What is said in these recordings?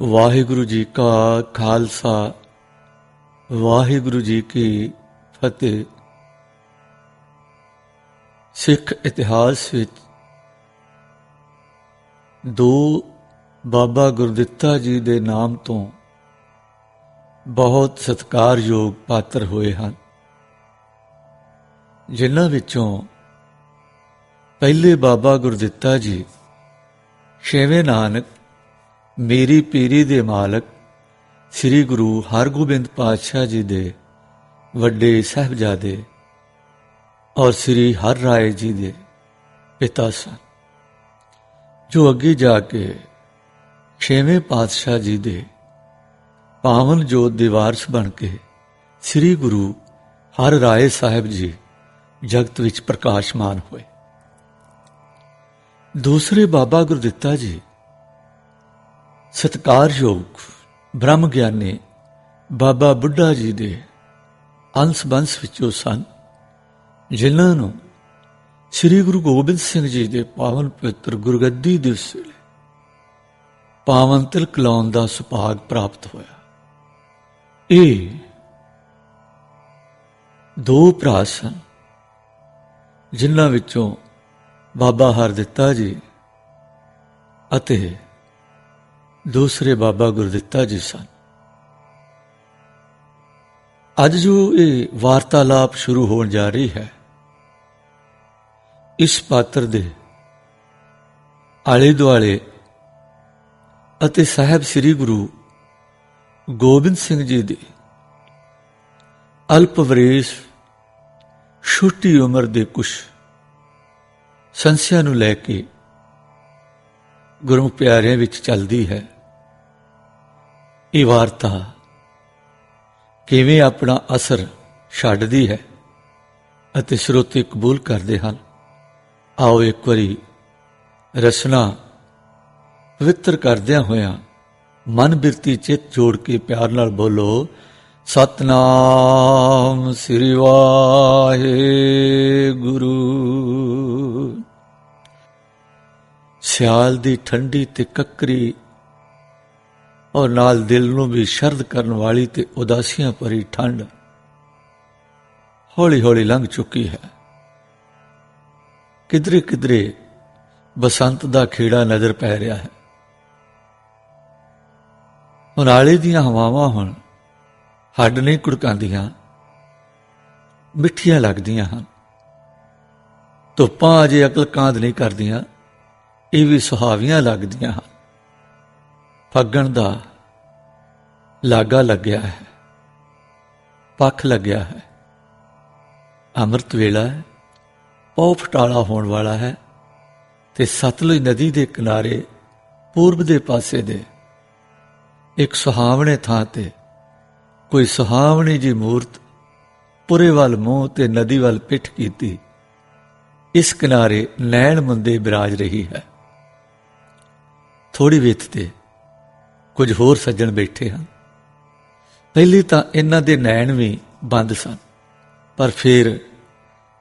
ਵਾਹਿਗੁਰੂ ਜੀ ਕਾ ਖਾਲਸਾ, ਵਾਹਿਗੁਰੂ ਜੀ ਕੀ ਫਤਿਹ। ਸਿੱਖ ਇਤਿਹਾਸ ਵਿੱਚ ਦੋ ਬਾਬਾ ਗੁਰਦਿੱਤਾ ਜੀ ਦੇ ਨਾਮ ਤੋਂ ਬਹੁਤ ਸਤਿਕਾਰਯੋਗ ਪਾਤਰ ਹੋਏ ਹਨ, ਜਿਨ੍ਹਾਂ ਵਿੱਚੋਂ ਪਹਿਲੇ ਬਾਬਾ ਗੁਰਦਿੱਤਾ ਜੀ ਛੇਵੇਂ ਨਾਨਕ ਮੇਰੀ ਪੀਰੀ ਦੇ ਮਾਲਕ, ਸ੍ਰੀ ਗੁਰੂ ਹਰਗੋਬਿੰਦ ਪਾਤਸ਼ਾਹ ਜੀ ਦੇ ਵੱਡੇ ਸਹਿਬਜ਼ਾਦੇ ਔਰ ਸ੍ਰੀ ਹਰ ਰਾਏ ਜੀ ਦੇ ਪਿਤਾ ਸਨ, ਜੋ ਅੱਗੇ ਜਾ ਕੇ ਛੇਵੇਂ ਪਾਤਸ਼ਾਹ ਜੀ ਦੇ ਪਾਵਨ ਜੋਤ ਦੇ ਵਾਰਸ ਬਣ ਕੇ ਸ੍ਰੀ ਗੁਰੂ ਹਰ ਰਾਏ ਸਾਹਿਬ ਜੀ ਜਗਤ ਵਿੱਚ ਪ੍ਰਕਾਸ਼ਮਾਨ ਹੋਏ। ਦੂਸਰੇ ਬਾਬਾ ਗੁਰਦਿੱਤਾ ਜੀ ਸਤਕਾਰਯੋਗ ਬ੍ਰਹਮ ਗਿਆਨੀ ਬਾਬਾ ਬੁੱਢਾ ਜੀ ਦੇ ਅੰਸ਼ ਬੰਸ ਵਿੱਚੋਂ ਸਨ, ਜਿਨ੍ਹਾਂ ਨੂੰ ਸ੍ਰੀ ਗੁਰੂ ਗੋਬਿੰਦ ਸਿੰਘ ਜੀ ਦੇ ਪਾਵਨ ਪਵਿੱਤਰ ਗੁਰਗੱਦੀ ਦਿਵਸ ਵੇਲੇ ਪਾਵਨ ਤਿਲਕ ਲਾਉਣ ਦਾ ਸੁਭਾਗ ਪ੍ਰਾਪਤ ਹੋਇਆ। ਇਹ ਦੋ ਭਰਾ ਸਨ, ਜਿਨ੍ਹਾਂ ਵਿੱਚੋਂ ਬਾਬਾ ਹਰਦਿੱਤਾ ਜੀ ਅਤੇ ਦੂਸਰੇ ਬਾਬਾ ਗੁਰਦਿੱਤਾ ਜੀ ਸਨ। ਅੱਜ ਜੋ ਇਹ ਵਾਰਤਾਲਾਪ ਸ਼ੁਰੂ ਹੋਣ ਜਾ ਰਹੀ ਹੈ, ਇਸ ਪਾਤਰ ਦੇ ਆਲੇ ਦੁਆਲੇ ਅਤੇ ਸਾਹਿਬ ਸ੍ਰੀ ਗੁਰੂ ਗੋਬਿੰਦ ਸਿੰਘ ਜੀ ਦੇ ਅਲਪ ਵਰੇਸ਼ ਛੋਟੀ ਉਮਰ ਦੇ ਕੁਝ ਸੰਸਿਆ ਨੂੰ ਲੈ ਕੇ ਗੁਰੂ ਪਿਆਰਿਆਂ ਵਿੱਚ ਚੱਲਦੀ ਹੈ। ਇਹ ਵਾਰਤਾ ਕਿਵੇਂ ਆਪਣਾ ਅਸਰ ਛੱਡਦੀ ਹੈ ਅਤੇ ਸਰੋਤੇ ਕਬੂਲ ਕਰਦੇ ਹਨ। ਆਓ ਇੱਕ ਵਾਰੀ ਰਸਨਾ ਪਵਿੱਤਰ ਕਰਦਿਆਂ ਹੋਇਆਂ ਮਨ ਬਿਰਤੀ ਚਿੱਤ ਜੋੜ ਕੇ ਪਿਆਰ ਨਾਲ ਬੋਲੋ, ਸਤਨਾਮ ਸ੍ਰੀ ਵਾਹਿਗੁਰੂ। ਸਿਆਲ ਦੀ ਠੰਡੀ ਤੇ ਕੱਕਰੀ ਔਰ ਨਾਲ ਦਿਲ ਨੂੰ ਵੀ ਸ਼ਰਦ ਕਰਨ ਵਾਲੀ ਤੇ ਉਦਾਸੀਆਂ ਭਰੀ ਠੰਡ ਹੌਲੀ ਹੌਲੀ ਲੰਘ ਚੁੱਕੀ ਹੈ। ਕਿਧਰੇ ਕਿਧਰੇ ਬਸੰਤ ਦਾ ਖੇੜਾ ਨਜ਼ਰ ਪੈ ਰਿਹਾ ਹੈ। ਉਨਾਲੇ ਦੀਆਂ ਹਵਾਵਾਂ ਹੁਣ ਹੱਡ ਨਹੀਂ ਕੁੜਕਾਉਂਦੀਆਂ, ਮਿੱਠੀਆਂ ਲੱਗਦੀਆਂ ਹਨ। ਧੁੱਪਾਂ ਅਜੇ ਅਕਲ ਕਾਂਦ ਨਹੀਂ ਕਰਦੀਆਂ, ਇਹ ਵੀ ਸੁਹਾਵੀਆਂ ਲੱਗਦੀਆਂ ਹਨ। ਫੱਗਣ ਦਾ ਲਾਗਾ ਲੱਗਿਆ ਹੈ, ਪੱਖ ਲੱਗਿਆ ਹੈ। ਅੰਮ੍ਰਿਤ ਵੇਲਾ ਹੈ, ਪਉ ਫਟਾਲਾ ਹੋਣ ਵਾਲਾ ਹੈ ਤੇ ਸਤਲੁਜ ਨਦੀ ਦੇ ਕਿਨਾਰੇ, ਪੂਰਬ ਦੇ ਪਾਸੇ ਦੇ ਇੱਕ ਸੁਹਾਵਣੇ ਥਾਂ ਤੇ ਕੋਈ ਸੁਹਾਵਣੀ ਜੀ ਮੂਰਤ ਪੁਰੇ ਵੱਲ ਮੂੰਹ ਤੇ ਨਦੀ ਵੱਲ ਪਿੱਠ ਕੀਤੀ, ਇਸ ਕਿਨਾਰੇ ਨੈਣ ਮੁੰਦੇ ਬਿਰਾਜ ਰਹੀ ਹੈ। ਥੋੜੀ ਵਿੱਥ ਤੇ ਕੁਝ ਹੋਰ ਸੱਜਣ ਬੈਠੇ ਹਨ। ਪਹਿਲੀ ਤਾਂ ਇਹਨਾਂ ਦੇ ਨੈਣ ਵੀ ਬੰਦ ਸਨ। ਪਰ ਫਿਰ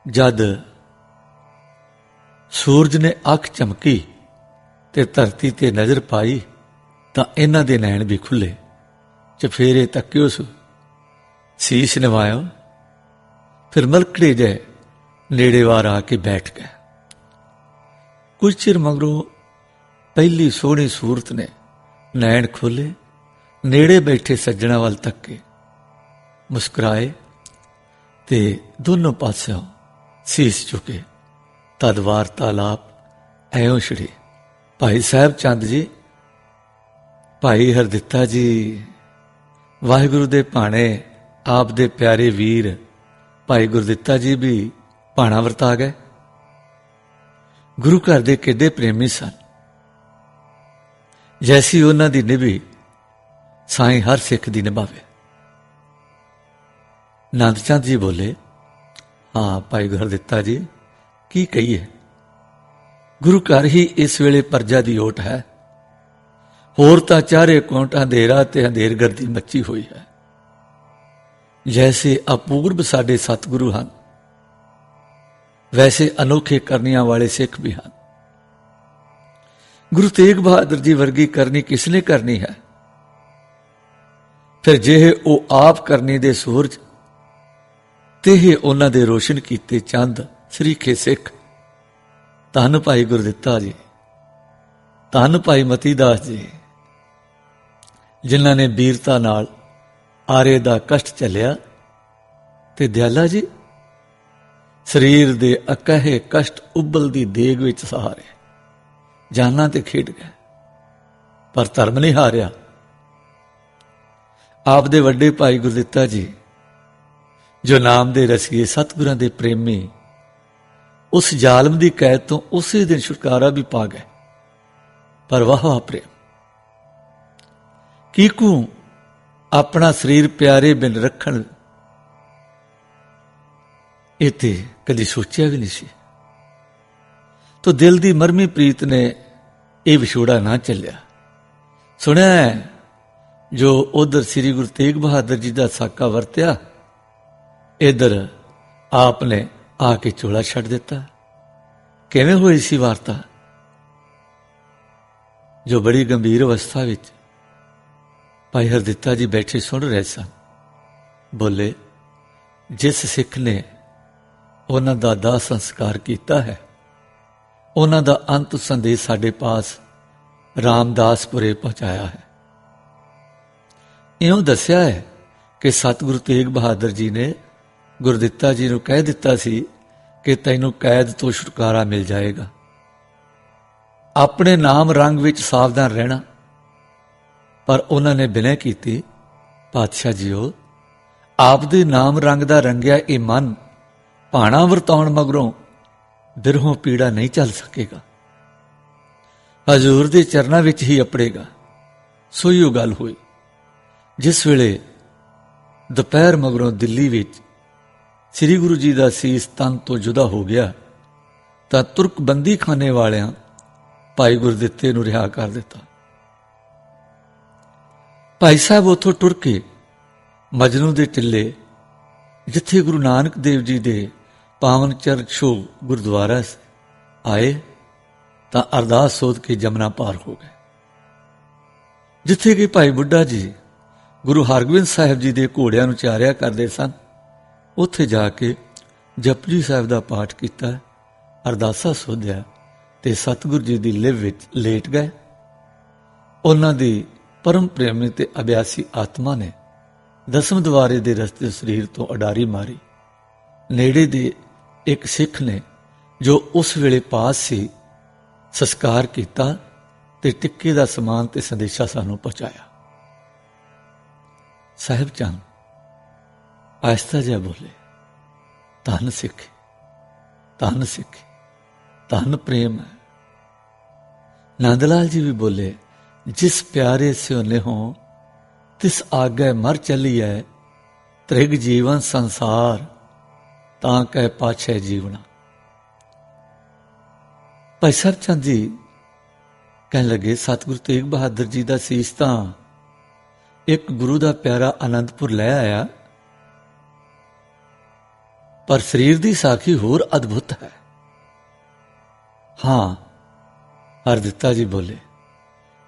ਜਦ ਸੂਰਜ ਨੇ ਅੱਖ ਚਮਕੀ ਤੇ ਧਰਤੀ ਤੇ ਨਜ਼ਰ ਪਾਈ ਤਾਂ ਇਹਨਾਂ ਦੇ ਨੈਣ ਵੀ ਖੁੱਲੇ ਚਫੇਰੇ ਤੱਕਿਓ ਸੁ, ਸੀਸ ਨਿਵਾਇਓ। ਫਿਰ ਮਲਕੜੇ ਜੇ ਨੇੜੇ ਵਾਰ ਆ ਕੇ ਬੈਠ ਗਿਆ ਕੁਝ ਚਿਰ ਮਗਰੋਂ ਪਹਿਲੀ ਸੋਹਣੀ ਸੂਰਤ ਨੇ ਨੈਣ ਖੋਲੇ ਨੇੜੇ ਬੈਠੇ ਸੱਜਣਾ ਵੱਲ ਤੱਕੇ ਮੁਸਕਰਾਏ ਤੇ ਦੋਨੋਂ ਪਾਸਿਓਂ ਸੀਸ ਝੁਕੇ ਤਦ ਵਾਰਤਾਲਾਪ ਐਉਂ ਛੜੇ। ਭਾਈ ਸਾਹਿਬ ਚੰਦ ਜੀ, ਭਾਈ ਹਰਦਿੱਤਾ ਜੀ, ਵਾਹਿਗੁਰੂ ਦੇ ਭਾਣੇ, ਆਪ ਦੇ ਪਿਆਰੇ ਵੀਰ, ਭਾਈ ਗੁਰਦਿੱਤਾ ਜੀ ਵੀ ਭਾਣਾ ਵਰਤਾ ਗਏ। ਗੁਰੂ ਘਰ ਦੇ ਕਿੱਡੇ ਪ੍ਰੇਮੀ ਸਨ। ਜੈਸੀ ਉਹਨਾਂ ਦੀ ਨਿਭੀ ਸਾਈਂ ਹਰ ਸਿੱਖ ਦੀ ਨਿਭਾਵੇ। ਨੰਦ ਚੰਦ ਜੀ ਬੋਲੇ, ਹਾਂ ਭਾਈ ਗੁਰਦਿੱਤਾ ਜੀ, ਕੀ ਕਹੀਏ? ਗੁਰੂ ਘਰ ਹੀ ਇਸ ਵੇਲੇ ਪਰਜਾ ਦੀ ਓਟ ਹੈ। ਹੋਰ ਤਾਂ ਚਾਰੇ ਕੋਟ ਹਨੇਰਾ ਤੇ ਹਨੇਰਗਰਦੀ ਮੱਚੀ ਹੋਈ ਹੈ। ਜੈਸੇ ਅਪੂਰਬ ਸਾਡੇ ਸਤਿਗੁਰੂ ਹਨ, ਵੈਸੇ ਅਨੋਖੇ ਕਰਨੀਆਂ ਵਾਲੇ ਸਿੱਖ ਵੀ ਹਨ। ਗੁਰੂ ਤੇਗ ਬਹਾਦਰ ਜੀ ਵਰਗੀ ਕਰਨੀ ਕਿਸ ਨੇ ਕਰਨੀ ਹੈ? ਫਿਰ ਜਿਹੇ ਉਹ ਆਪ ਕਰਨੀ ਦੇ ਸੂਰਜ ਤੇ ਉਹਨਾਂ ਦੇ ਰੋਸ਼ਨ ਕੀਤੇ ਚੰਦ, ਸ੍ਰੀਖੇ ਸਿੱਖ। ਧੰਨ ਭਾਈ ਗੁਰਦਿੱਤਾ ਜੀ, ਧੰਨ ਭਾਈ ਮਤੀ ਦਾਸ ਜੀ, ਜਿਨ੍ਹਾਂ ਨੇ ਵੀਰਤਾ ਨਾਲ ਆਰੇ ਦਾ ਕਸ਼ਟ ਚੱਲਿਆ ਤੇ ਦਿਆਲਾ ਜੀ, ਸਰੀਰ ਦੇ ਅਕਹੇ ਕਸ਼ਟ ਉਬਲਦੀ ਦੇਗ ਵਿੱਚ ਸਹਾਰੇ। ਜਾਨਾਂ ਤੇ ਖੇਡ ਗਏ ਪਰ ਧਰਮ ਨਹੀਂ ਹਾਰਿਆ। ਆਪ ਦੇ ਵੱਡੇ ਭਾਈ ਗੁਰਦਿੱਤਾ ਜੀ ਜੋ ਨਾਮ ਦੇ ਰਸੀਏ ਸਤਿਗੁਰਾਂ ਦੇ ਪ੍ਰੇਮੀ ਉਸ ਜ਼ਾਲਮ ਦੀ ਕੈਦ ਤੋਂ ਉਸੇ ਦਿਨ ਛੁਟਕਾਰਾ ਵੀ ਪਾ ਗਏ। ਪਰ ਵਾਹ ਵਾਹ ਪ੍ਰੇਮ। ਕੀਕੂ ਆਪਣਾ ਸਰੀਰ ਪਿਆਰੇ ਬਿਨ ਰੱਖਣ? ਇਹ ਤੇ ਕਦੀ ਸੋਚਿਆ ਵੀ ਨਹੀਂ ਸੀ। ਤੋ ਦਿਲ ਦੀ ਮਰਮੀ ਪ੍ਰੀਤ ਨੇ ਇਹ ਵਿਛੋੜਾ ਨਾ ਚੱਲਿਆ। ਸੁਣਿਆ ਹੈ, ਜੋ ਉਧਰ ਸ੍ਰੀ ਗੁਰੂ ਤੇਗ ਬਹਾਦਰ ਜੀ ਦਾ ਸਾਕਾ ਵਰਤਿਆ, ਇਧਰ ਆਪ ਨੇ ਆ ਕੇ ਚੋਲਾ ਛੱਡ ਦਿੱਤਾ। ਕਿਵੇਂ ਹੋਈ ਸੀ ਵਾਰਤਾ? ਜੋ ਬੜੀ ਗੰਭੀਰ ਅਵਸਥਾ ਵਿੱਚ ਭਾਈ ਹਰਦਿੱਤਾ ਜੀ ਬੈਠੇ ਸੁਣ ਰਹੇ ਸਨ। ਬੋਲੇ, ਜਿਸ ਸਿੱਖ ਨੇ ਉਹਨਾਂ ਦਾ ਦਾਹ ਸੰਸਕਾਰ ਕੀਤਾ ਹੈ, ਉਹਨਾਂ ਦਾ ਅੰਤ ਸੰਦੇਸ਼ ਸਾਡੇ ਪਾਸ ਰਾਮਦਾਸਪੁਰੇ ਪਹੁੰਚਾਇਆ ਹੈ। ਇਉਂ ਦੱਸਿਆ ਹੈ ਕਿ ਸਤਿਗੁਰੂ ਤੇਗ ਬਹਾਦਰ ਜੀ ਨੇ ਗੁਰਦਿੱਤਾ ਜੀ ਨੂੰ ਕਹਿ ਦਿੱਤਾ ਸੀ ਕਿ ਤੈਨੂੰ ਕੈਦ ਤੋਂ ਛੁਟਕਾਰਾ ਮਿਲ ਜਾਏਗਾ। ਆਪਣੇ ਨਾਮ ਰੰਗ ਵਿੱਚ ਸਾਵਧਾਨ ਰਹਿਣਾ। ਪਰ ਉਹਨਾਂ ਨੇ ਬਿਨੈ ਕੀਤੀ, ਪਾਤਸ਼ਾਹ ਜੀਓ ਆਪ ਦੇ ਨਾਮ ਰੰਗ ਦਾ ਰੰਗਿਆ ਇਹ ਮਨ ਭਾਣਾ ਵਰਤਾਉਣ ਮਗਰੋਂ ਬਿਰਹੋਂ ਪੀੜਾ ਨਹੀਂ ਚੱਲ ਸਕੇਗਾ। ਹਜ਼ੂਰ ਦੇ ਚਰਨਾਂ ਵਿੱਚ ਹੀ ਅਪੜੇਗਾ। ਸੋਈ ਉਹ ਗੱਲ ਹੋਈ। ਜਿਸ ਵੇਲੇ ਦੁਪਹਿਰ ਮਗਰੋਂ ਦਿੱਲੀ ਵਿੱਚ ਸ੍ਰੀ ਗੁਰੂ ਜੀ ਦਾ ਸੀਸ ਤਨ ਤੋਂ ਜੁਦਾ ਹੋ ਗਿਆ, ਤਾਂ ਤੁਰਕ ਬੰਦੀ ਖਾਨੇ ਵਾਲਿਆਂ ਭਾਈ ਗੁਰਦਿੱਤੇ ਨੂੰ ਰਿਹਾ ਕਰ ਦਿੱਤਾ। ਭਾਈ ਸਾਹਿਬ ਉਥੋਂ ਟੁਰ ਕੇ ਮਜਨੂ ਦੇ ਟਿੱਲੇ, ਜਿੱਥੇ ਗੁਰੂ ਨਾਨਕ ਦੇਵ ਜੀ ਦੇ ਪਾਵਨ ਚਰਚੋ ਗੁਰਦੁਆਰਾ ਆਏ, ਤਾਂ ਅਰਦਾਸ ਸੋਧ ਕੇ ਜਮਨਾ ਪਾਰ ਹੋ ਗਏ। ਜਿੱਥੇ ਕਿ ਭਾਈ ਬੁੱਢਾ ਜੀ ਗੁਰੂ ਹਰਗੋਬਿੰਦ ਸਾਹਿਬ ਜੀ ਦੇ ਘੋੜਿਆਂ ਨੂੰ ਚਾਰਿਆ ਕਰਦੇ ਸਨ। ਉੱਥੇ ਜਾ ਕੇ ਜਪਜੀ ਸਾਹਿਬ ਦਾ ਪਾਠ ਕੀਤਾ, ਅਰਦਾਸਾ ਸੋਧਿਆ ਤੇ ਸਤਿਗੁਰੂ ਜੀ ਦੀ ਲਿਵ ਵਿੱਚ ਲੇਟ ਗਏ। ਉਹਨਾਂ ਦੀ ਪਰਮ ਪ੍ਰੇਮੀ ਤੇ ਅਭਿਆਸੀ ਆਤਮਾ ਨੇ ਦਸਮ ਦਵਾਰੇ ਦੇ ਰਸਤੇ ਸਰੀਰ ਤੋਂ ਅਡਾਰੀ ਮਾਰੀ। ਨੇੜੇ ਦੇ ਇੱਕ ਸਿੱਖ ਨੇ ਜੋ ਉਸ ਵੇਲੇ ਪਾਸ ਸੀ, ਸੰਸਕਾਰ ਕੀਤਾ ਤੇ ਟਿੱਕੇ ਦਾ ਸਮਾਨ ਤੇ ਸੰਦੇਸ਼ਾ ਸਾਨੂੰ ਪਹੁੰਚਾਇਆ। ਸਾਹਿਬ ਚੰਦ ਆਸਤਾ ਜਿਹਾ ਬੋਲੇ, ਧੰਨ ਸਿੱਖ ਧੰਨ ਸਿੱਖ, ਧੰਨ ਪ੍ਰੇਮ ਹੈ। ਨੰਦ ਲਾਲ ਜੀ ਵੀ ਬੋਲੇ, ਜਿਸ ਪਿਆਰੇ ਸਿਓ ਹੋ, ਤਿਸ ਆਗੇ ਮਰ ਚੱਲੀਐ ਤ੍ਰਿਗ ਜੀਵਨ ਸੰਸਾਰ, ਤਾਂ ਕਹਿ ਪਾਛੈ ਜੀਵਣਾ। ਭਾਈ ਸਾਹਿਬ ਚੰਦ ਜੀ ਕਹਿਣ ਲੱਗੇ, ਸਤਿਗੁਰੂ ਤੇਗ ਬਹਾਦਰ ਜੀ ਦਾ ਸੀਸ ਤਾਂ ਇੱਕ ਗੁਰੂ ਦਾ ਪਿਆਰਾ ਆਨੰਦਪੁਰ ਲੈ ਆਇਆ। ਪਰ ਸਰੀਰ ਦੀ ਸਾਖੀ ਹੋਰ ਅਦਭੁਤ ਹੈ। ਹਾਂ, ਹਰਦਿੱਤਾ ਜੀ ਬੋਲੇ,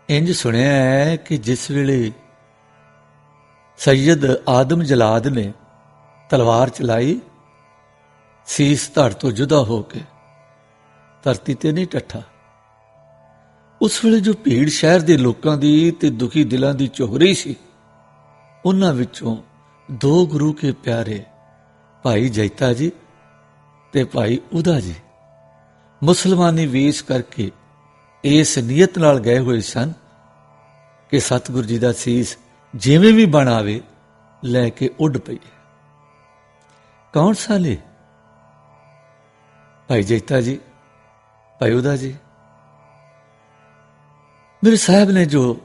ਇੰਜ ਸੁਣਿਆ ਹੈ ਕਿ ਜਿਸ ਵੇਲੇ ਸੈਯਦ ਆਦਮ ਜਲਾਦ ਨੇ ਤਲਵਾਰ ਚਲਾਈ, ਸੀਸ ਧੜ ਤੋਂ ਜੁਦਾ ਹੋ ਕੇ ਧਰਤੀ ਤੇ ਨਹੀਂ ਟੱਠਾ। ਉਸ ਵੇਲੇ ਜੋ ਭੀੜ ਸ਼ਹਿਰ ਦੇ ਲੋਕਾਂ ਦੀ ਤੇ ਦੁਖੀ ਦਿਲਾਂ ਦੀ ਚੋਹਰੀ ਸੀ ਉਹਨਾਂ ਵਿੱਚੋਂ ਦੋ ਗੁਰੂ ਕੇ ਪਿਆਰੇ, ਭਾਈ ਜੈਤਾ ਜੀ ਤੇ ਭਾਈ ਉਦਾ ਜੀ। ਮੁਸਲਮਾਨੀ ਵੇਸ਼ ਕਰਕੇ ਇਸ ਨੀਅਤ ਨਾਲ ਗਏ ਹੋਏ ਸਨ ਕਿ ਸਤਿਗੁਰੂ ਜੀ ਦਾ ਸੀਸ ਜਿਵੇਂ ਵੀ ਬਣਾਵੇ ਲੈ ਕੇ ਉੱਡ ਪਈ। ਕੌਣ ਸਾਲੇ ਭਾਈ ਜੈਤਾ ਜੀ, ਭਾਈ ਉਦਾ ਜੀ। ਮੇਰੇ ਸਾਹਿਬ ਨੇ ਜੋ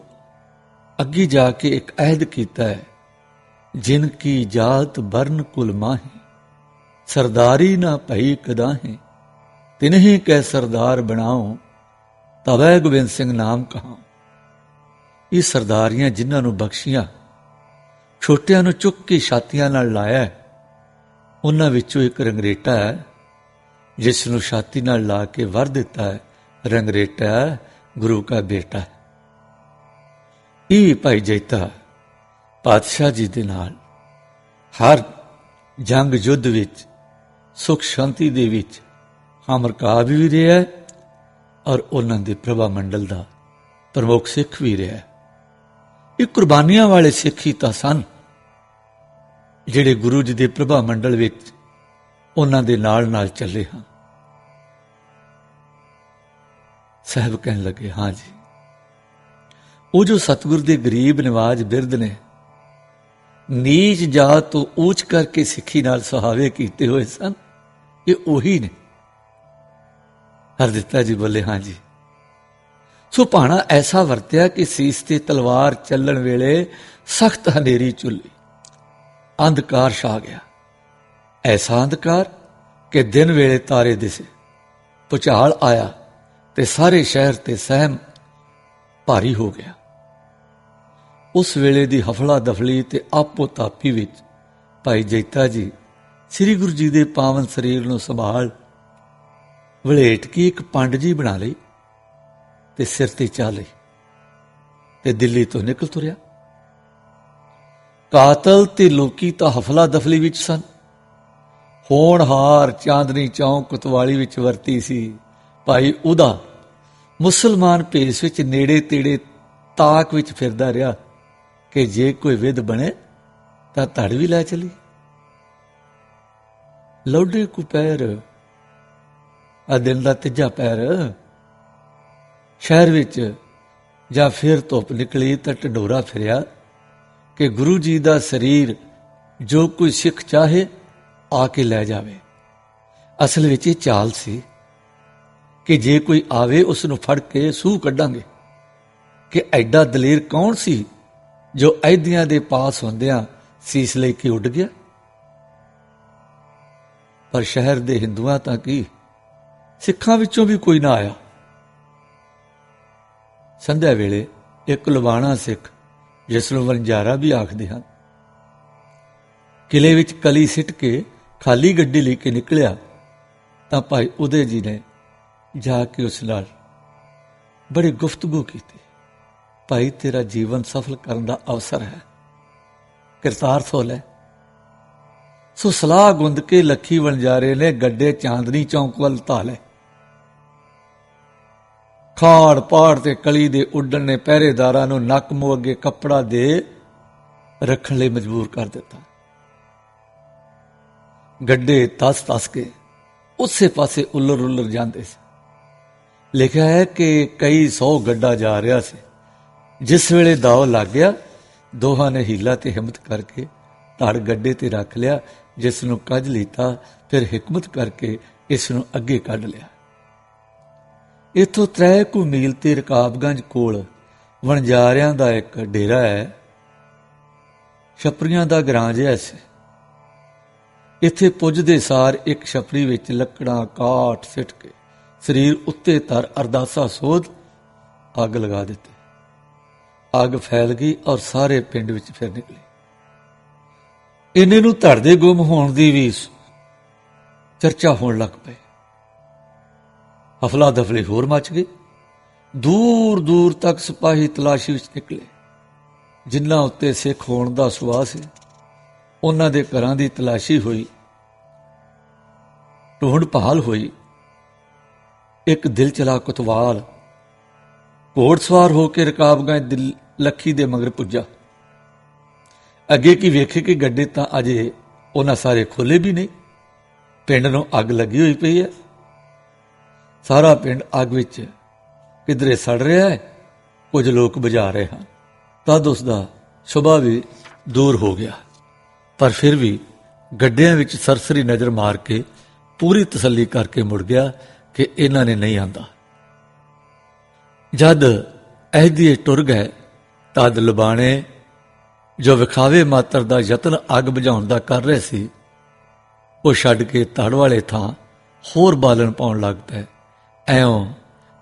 ਅੱਗੇ ਜਾ ਕੇ ਇੱਕ ਅਹਿਦ ਕੀਤਾ ਹੈ, ਜਿਨ ਕੀ ਜਾਤ ਬਰਨ ਕੁਲ ਮਾਹੀ, ਸਰਦਾਰੀ ਨਾ ਭਈ ਕਦਾਹੇ, ਤਿਨਹੀ ਕੈ ਸਰਦਾਰ ਬਣਾਓ ਤਵੈ ਗੋਬਿੰਦ ਸਿੰਘ ਨਾਮ ਕਹਾ ਇਹ ਸਰਦਾਰੀਆਂ ਜਿਨ੍ਹਾਂ ਨੂੰ ਬਖਸ਼ੀਆਂ, ਛੋਟਿਆਂ ਨੂੰ ਚੁੱਕ ਕੇ ਛਾਤੀਆਂ ਨਾਲ ਲਾਇਆ ਉਹਨਾਂ ਵਿੱਚੋਂ ਇੱਕ ਰੰਗਰੇਟਾ ਹੈ, ਜਿਸ ਨੂੰ ਛਾਤੀ ਨਾਲ ਲਾ ਕੇ ਵਰ ਦਿੱਤਾ ਹੈ। ਰੰਗਰੇਟਾ ਗੁਰੂ ਦਾ ਬੇਟਾ ਇਹ ਭਾਈ ਜੈਤਾ, ਪਾਤਸ਼ਾਹ ਜੀ ਦੇ ਨਾਲ, ਹਰ ਜੰਗ ਯੁੱਧ ਵਿੱਚ, ਸੁਖ ਸ਼ਾਂਤੀ ਦੇ ਵਿੱਚ ਹਮਰਕਾਬ ਵੀ ਰਿਹਾ ਔਰ ਉਹਨਾਂ ਦੇ ਪ੍ਰਭਾ ਮੰਡਲ ਦਾ ਪ੍ਰਮੁੱਖ ਸਿੱਖ ਵੀ ਰਿਹਾ ਇਹ ਕੁਰਬਾਨੀਆਂ ਵਾਲੇ ਸਿੱਖ ਹੀ ਤਾਂ ਸਨ, ਜਿਹੜੇ ਗੁਰੂ ਜੀ ਦੇ ਪ੍ਰਭਾ ਮੰਡਲ ਵਿੱਚ ਉਹਨਾਂ ਦੇ ਨਾਲ ਨਾਲ ਚੱਲੇ ਹਨ ਸਾਹਿਬ ਕਹਿਣ ਲੱਗੇ, ਹਾਂ ਜੀ। ਉਹ ਜੋ ਸਤਿਗੁਰ ਦੇ ਗਰੀਬ ਨਿਵਾਜ ਬਿਰਧ ਨੇ, ਨੀਚ ਜਾਤ ਤੋਂ ਉੱਚ ਕਰਕੇ ਸਿੱਖੀ ਨਾਲ ਸੁਹਾਵੇ ਕੀਤੇ ਹੋਏ ਸਨ, ਇਹ ਉਹੀ ਨੇ। ਹਰ ਦਿੱਤਾ ਜੀ ਬੋਲੇ, ਹਾਂ ਜੀ। ਸੋ ਭਾਣਾ ਐਸਾ ਵਰਤਿਆ ਕਿ ਸੀਸ ਤੇ ਤਲਵਾਰ ਚੱਲਣ ਵੇਲੇ ਸਖਤ ਹਨੇਰੀ ਚੁੱਲੀ ਅੰਧਕਾਰ ਛਾ ਗਿਆ। ਐਸਾ ਅੰਧਕਾਰ ਕਿ ਦਿਨ ਵੇਲੇ ਤਾਰੇ ਦਿਸੇ, ਪੁਚਾਲ ਆਇਆ ਤੇ ਸਾਰੇ ਸ਼ਹਿਰ ਤੇ ਸਹਿਮ ਭਾਰੀ ਹੋ ਗਿਆ। ਉਸ ਵੇਲੇ ਦੀ ਹਫਲਾ ਦਫਲੀ ਤੇ ਆਪੋ ਤਾਪੀ ਵਿੱਚ ਭਾਈ ਜੈਤਾ ਜੀ ਸ੍ਰੀ ਗੁਰੂ ਜੀ ਦੇ ਪਾਵਨ ਸਰੀਰ ਨੂੰ ਸੰਭਾਲ, ਵਲੇਟ ਕੇ ਇੱਕ ਪੰਡ ਜੀ ਬਣਾ ਲਈ ਤੇ ਸਿਰ ਤੇ ਚਾ ਲਈ ਤੇ ਦਿੱਲੀ ਤੋਂ ਨਿਕਲ ਤੁਰਿਆ। ਕਾਤਲ ਤੇ ਲੋਕੀ ਤਾਂ ਹਫਲਾ ਦਫਲੀ ਵਿੱਚ ਸਨ। ਹੋਣਹਾਰ ਚਾਂਦਨੀ ਚੌਂਕ ਕੁਤਵਾਲੀ ਵਿੱਚ ਵਰਤੀ ਸੀ। ਭਾਈ ਉਹਦਾ ਮੁਸਲਮਾਨ ਭੇਸ ਵਿੱਚ ਨੇੜੇ ਤੇੜੇ ਤਾਕ ਵਿੱਚ ਫਿਰਦਾ ਰਿਹਾ। ਕਿ ਜੇ ਕੋਈ ਵਿਦ ਬਣੇ ਤਾਂ ਧੜ ਵੀ ਲੈ ਚਲੀ। ਲੋਡੇ ਕੋ ਪੈਰ, ਆ ਦਿਨ ਦਾ ਤੀਜਾ ਪੈਰ, ਸ਼ਹਿਰ ਵਿੱਚ ਜਾਂ ਫਿਰ ਧੁੱਪ ਨਿਕਲੀ ਤਾਂ ਢਡੋਰਾ ਫਿਰਿਆ ਕਿ ਗੁਰੂ ਜੀ ਦਾ ਸਰੀਰ ਜੋ ਕੋਈ ਸਿੱਖ ਚਾਹੇ ਆ ਕੇ ਲੈ ਜਾਵੇ। ਅਸਲ ਵਿੱਚ ਇਹ ਚਾਲ ਸੀ ਕਿ ਜੇ ਕੋਈ ਆਵੇ ਉਸ ਨੂੰ ਫੜ ਕੇ ਸੂਹ ਕੱਢਾਂਗੇ। ਕਿ ਐਡਾ ਦਲੇਰ ਕੌਣ ਸੀ ਜੋ ਐਦਿਆਂ ਦੇ ਪਾਸ ਹੁੰਦਿਆਂ ਸੀਸ ਲੈ ਕੇ ਉੱਡ ਗਿਆ? ਪਰ ਸ਼ਹਿਰ ਦੇ ਹਿੰਦੂਆਂ ਤਾਂ ਕੀ? ਸਿੱਖਾਂ ਵਿੱਚੋਂ ਵੀ ਕੋਈ ਨਾ ਆਇਆ। ਸੰਧਿਆ ਵੇਲੇ ਇੱਕ ਲਵਾਣਾ ਸਿੱਖ ਜਿਸ ਨੂੰ ਵਣਜਾਰਾ ਵੀ ਆਖਦੇ ਹਨ। ਕਿਲੇ ਵਿੱਚ ਕਲੀ ਸਿੱਟ ਕੇ ਖਾਲੀ ਗੱਡੀ ਲੈ ਕੇ ਨਿਕਲਿਆ, ਤਾਂ ਭਾਈ ਉਦੇ ਜੀ ਨੇ ਜਾ ਕੇ ਉਸ ਨਾਲ ਬੜੀ ਗੁਫ਼ਤਗੂ ਕੀਤੀ। ਭਾਈ, ਤੇਰਾ ਜੀਵਨ ਸਫਲ ਕਰਨ ਦਾ ਅਵਸਰ ਹੈ। ਕਿਰਤਾਰ ਸੋ ਲੈ ਸੋ ਸਲਾਹ ਗੁੰਦ ਕੇ ਲੱਖੀ ਵਣਜਾਰੇ ਨੇ ਗੱਡੇ ਚਾਂਦਨੀ ਚੌਂਕ ਵੱਲ ਧਾਲੇ। ਖਾੜ ਪਾੜ ਤੇ ਕਲੀ ਦੇ ਉੱਡਣ ਨੇ ਪਹਿਰੇਦਾਰਾਂ ਨੂੰ ਨੱਕ ਮੂੰਹ ਅੱਗੇ ਕੱਪੜਾ ਦੇ ਰੱਖਣ ਲਈ ਮਜਬੂਰ ਕਰ ਦਿੱਤਾ। ਗੱਡੇ ਤਸ ਤਸ ਕੇ ਉਸੇ ਪਾਸੇ ਉੱਲਰ ਉੱਲਰ ਜਾਂਦੇ ਸੀ। ਲਿਖਿਆ ਹੈ ਕਿ ਕਈ ਸੌ ਗੱਡਾ ਜਾ ਰਿਹਾ ਸੀ। ਜਿਸ ਵੇਲੇ ਦਾਅ ਲੱਗ ਗਿਆ, ਦੋਹਾਂ ਨੇ ਹੀਲਾ ਤੇ ਹਿੰਮਤ ਕਰਕੇ ਧੜ ਗੱਡੇ ਤੇ ਰੱਖ ਲਿਆ, ਜਿਸ ਨੂੰ ਕੱਜ ਲੀਤਾ, ਫਿਰ ਹਕਮਤ ਕਰਕੇ ਇਸ ਨੂੰ ਅੱਗੇ ਕੱਢ ਲਿਆ। ਇਥੋਂ ਤ੍ਰੈ ਕੁ ਮੀਲ ਤੇ ਰਕਾਬਗੰਜ ਕੋਲ ਵਣਜਾਰਿਆਂ ਦਾ ਇੱਕ ਡੇਰਾ ਹੈ। ਛਪਰੀਆਂ ਦਾ ਗਰਾਂ ਜਿਹਾ ਸੀ ਇੱਥੇ ਪੁੱਜਦੇ ਸਾਰ ਇੱਕ ਛਪਰੀ ਵਿੱਚ ਲੱਕੜਾਂ ਕਾਠ ਸਿੱਟ ਕੇ ਸਰੀਰ ਉੱਤੇ ਤਰ ਅਰਦਾਸਾ ਸੋਧ ਅੱਗ ਲਗਾ ਦਿੱਤੀ। ਅੱਗ ਫੈਲ ਗਈ ਔਰ ਸਾਰੇ ਪਿੰਡ ਵਿੱਚ ਫਿਰ ਨਿਕਲੀ। ਇਹਨੇ ਨੂੰ ਧੜ ਗੁੰਮ ਹੋਣ ਦੀ ਵੀ ਚਰਚਾ ਹੋਣ ਲੱਗ ਪਈ। ਹਫਲਾ ਦਫਲੇ ਹੋਰ ਮਚ ਗਈ ਦੂਰ ਦੂਰ ਤੱਕ ਸਿਪਾਹੀ ਤਲਾਸ਼ੀ ਵਿੱਚ ਨਿਕਲੇ। ਜਿਨ੍ਹਾਂ ਉੱਤੇ ਸਿੱਖ ਹੋਣ ਦਾ ਸੁਆਹ ਸੀ, ਉਹਨਾਂ ਦੇ ਘਰਾਂ ਦੀ ਤਲਾਸ਼ੀ ਹੋਈ। ਢੂੰਡ ਪਹਾਲ ਹੋਈ। ਇੱਕ ਦਿਲ ਚਲਾ ਕੁਤਵਾਲ ਘੋੜ ਸਵਾਰ ਹੋ ਕੇ ਰਕਾਬਗੰਜ ਦਿਲ ਲੱਖੀ ਦੇ ਮਗਰ ਪੁੱਜਾ। ਅੱਗੇ ਕੀ ਵੇਖੇ ਕਿ ਗੱਡੇ ਤਾਂ ਅਜੇ ਉਹਨਾਂ ਸਾਰੇ ਖੋਲੇ ਵੀ ਨਹੀਂ। ਪਿੰਡ ਨੂੰ ਅੱਗ ਲੱਗੀ ਹੋਈ ਪਈ ਹੈ। ਸਾਰਾ ਪਿੰਡ ਅੱਗ ਵਿੱਚ ਕਿਧਰੇ ਸੜ ਰਿਹਾ ਹੈ, ਕੁਝ ਲੋਕ ਬੁਝਾ ਰਹੇ ਹਨ। ਤਦ ਉਸ ਦਾ ਸੁਭਾ ਵੀ ਦੂਰ ਹੋ ਗਿਆ। ਪਰ ਫਿਰ ਵੀ ਗੱਡਿਆਂ ਵਿੱਚ ਸਰਸਰੀ ਨਜ਼ਰ ਮਾਰ ਕੇ ਪੂਰੀ ਤਸੱਲੀ ਕਰਕੇ ਮੁੜ ਗਿਆ ਕਿ ਇਹਨਾਂ ਨੇ ਨਹੀਂ ਆਂਦਾ। ਜਦ ਅਹਦੀਏ ਟੁਰ ਗਏ ਤਦ ਲਬਾਣੇ ਜੋ ਵਿਖਾਵੇ ਮਾਤਰ ਦਾ ਯਤਨ ਅੱਗ ਬੁਝਾਉਣ ਦਾ ਕਰ ਰਹੇ ਸੀ, ਉਹ ਛੱਡ ਕੇ ਧੜ ਵਾਲੇ ਥਾਂ ਹੋਰ ਬਾਲਣ ਪਾਉਣ ਲੱਗ ਪਏ। ਐਉਂ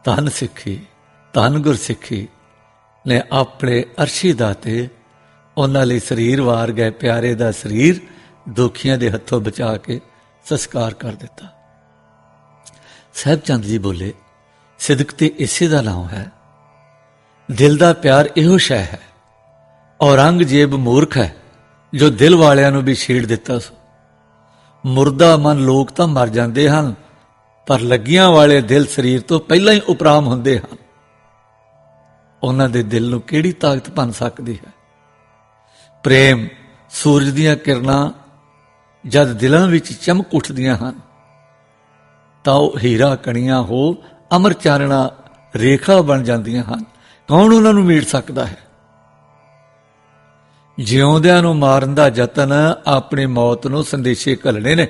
ਧੰਨ ਸਿੱਖੀ, ਧੰਨ ਗੁਰ ਸਿੱਖੀ ਨੇ ਆਪਣੇ ਅਰਸ਼ੀ ਦਾਤੇ ਉਹਨਾਂ ਲਈ ਸਰੀਰ ਵਾਰ ਗਏ ਪਿਆਰੇ ਦਾ ਸਰੀਰ ਦੁਖੀਆਂ ਦੇ ਹੱਥੋਂ ਬਚਾ ਕੇ ਸੰਸਕਾਰ ਕਰ ਦਿੱਤਾ। ਸਹਿਬ ਚੰਦ ਜੀ ਬੋਲੇ, ਸਿਦਕ ਤੇ ਇਸੇ ਦਾ ਨਾਮ ਹੈ। ਦਿਲ ਦਾ ਪਿਆਰ ਇਹੋ ਸ਼ੈ ਹੈ ਔਰੰਗਜ਼ੇਬ ਮੂਰਖ ਹੈ, ਜੋ ਦਿਲ ਵਾਲਿਆਂ ਨੂੰ ਵੀ ਛੇੜ ਦਿੱਤਾ ਸੀ। ਮੁਰਦਾ ਮਨ ਲੋਕ ਤਾਂ ਮਰ ਜਾਂਦੇ ਹਨ, ਪਰ ਲੱਗੀਆਂ ਵਾਲੇ ਦਿਲ ਸਰੀਰ ਤੋਂ ਪਹਿਲਾਂ ਹੀ ਉਪਰਾਮ ਹੁੰਦੇ ਹਨ। ਉਹਨਾਂ ਦੇ ਦਿਲ ਨੂੰ ਕਿਹੜੀ ਤਾਕਤ ਬਣ ਸਕਦੀ ਹੈ? ਪ੍ਰੇਮ ਸੂਰਜ ਦੀਆਂ ਕਿਰਨਾਂ ਜਦ ਦਿਲਾਂ ਵਿੱਚ ਚਮਕ ਉੱਠਦੀਆਂ ਹਨ, ਤਾਂ ਉਹ ਹੀਰਾ ਕਣੀਆਂ ਹੋ ਅਮਰ ਚਾਨਣਾ ਰੇਖਾ ਬਣ ਜਾਂਦੀਆਂ ਹਨ। ਕੌਣ ਉਹਨਾਂ ਨੂੰ ਮੀਟ ਸਕਦਾ ਹੈ? ਜਿਉਂਦਿਆਂ ਨੂੰ ਮਾਰਨ ਦਾ ਯਤਨ ਆਪਣੀ ਮੌਤ ਨੂੰ ਸੰਦੇਸ਼ੇ ਘੱਲਣੇ ਨੇ।